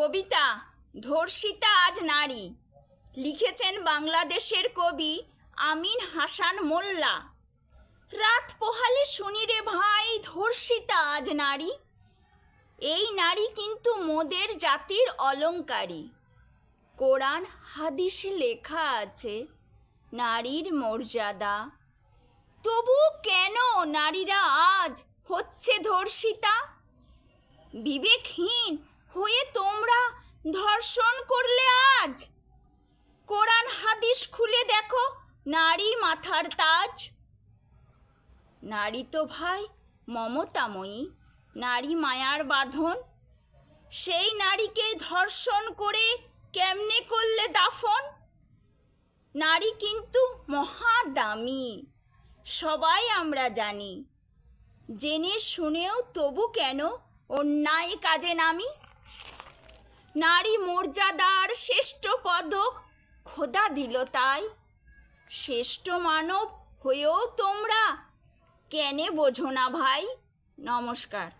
কবিতা, ধর্ষিতা আজ নারী। লিখেছেন বাংলাদেশের কবি আমিন হাসান মোল্লা। রাত পোহালে শুনি রে ভাই, ধর্ষিতা আজ নারী। এই নারী কিন্তু মোদের জাতির অলংকারী কোরআন, হাদিসে লেখা আছে, নারীর মর্যাদা। তবু কেন নারীরা আজ হচ্ছে ধর্ষিতা? বিবেকহীন করলে আজ? কোরআন হাদিস খুলে দেখো, নারী মাথার তাজ। নারী তো ভাই মমতাময়ী, নারী মায়ার বাঁধন। সেই নারীকে ধর্ষণ করে কেমনে করলে দাফন? নারী কিন্তু মহা দামি সবাই আমরা জানি। জেনে শুনেও তবু কেন অন্যায় কাজে নামি? নারী মর্যাদার শ্রেষ্ঠ পদক খোদা দিল তাই। শ্রেষ্ঠ মানব হয়েও তোমরা। কেনে বোঝো না ভাই? নমস্কার।